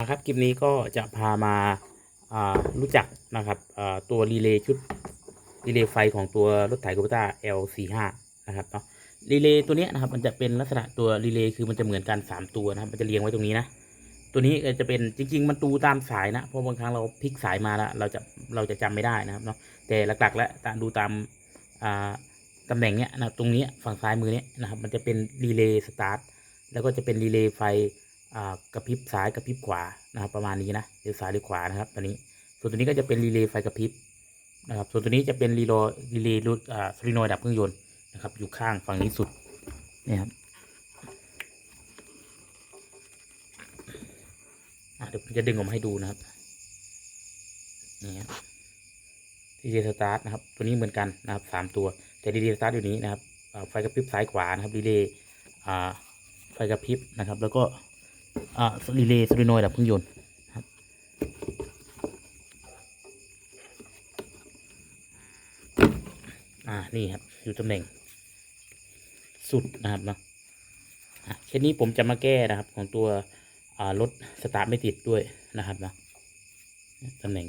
นะครับคลิปนี้ก็จะพามาอ่ารู้จักนะครับอ่าตัวรีเลย์ชุดรีเลย์ไฟของตัวรถไถคูปต้า L45 นะครับเนาะรีเลย์ตัวนี้นะครับมันจะเป็นลักษณะตัวรีเลย์คือมันจะเหมือนกันสามตัวนะครับมันจะเรียงไว้ตรงนี้นะตัวนี้จะเป็นจริง ๆ มันตูตามสายนะเพราะบางครั้งเราพลิกสายมาแล้วเราจะเราจะจำไม่ได้นะครับเนาะแต่หลักๆ แล้วตามดูตามอ่าตำแหน่งเนี้ยนะครับตรงนี้ฝั่งซ้ายมือเนี้ยนะครับมันจะเป็นรีเลย์สตาร์ทแล้วก็จะเป็นรีเลย์ไฟ กระพริบซ้ายกระพริบขวานะครับ ประมาณนี้นะเลี้ยวซ้ายหรือขวานะครับตัวนี้ ส่วนตัวนี้ก็จะเป็นรีเลย์ไฟกระพริบนะครับ ส่วนตัวนี้จะเป็นรีโลรีเลย์รูดอ่าโซลินอยด์ดับเครื่องยนต์นะครับ อยู่ข้างฝั่งนี้สุดนี่ครับเดี๋ยวผมจะดึงออกมาให้ดูนะครับนี่ครับรีเลย์สตาร์ทนะครับ ตัวนี้เหมือนกันนะครับสามตัว แต่รีเลย์สตาร์ทอยู่นี้นะครับไฟกระพริบซ้ายขวานะครับรีเลย์อ่าไฟกระพริบนะครับ แล้วก็ อ่ารีเลย์โซลินอยด์ดับเครื่องยนต์ครับอ่านี่ครับอยู่ตำแหน่ง สุดนะครับเนาะเช่นนี้ผมจะมาแก้นะครับ ของตัวรถสตาร์ทไม่ติดด้วยนะครับเนาะตำแหน่ง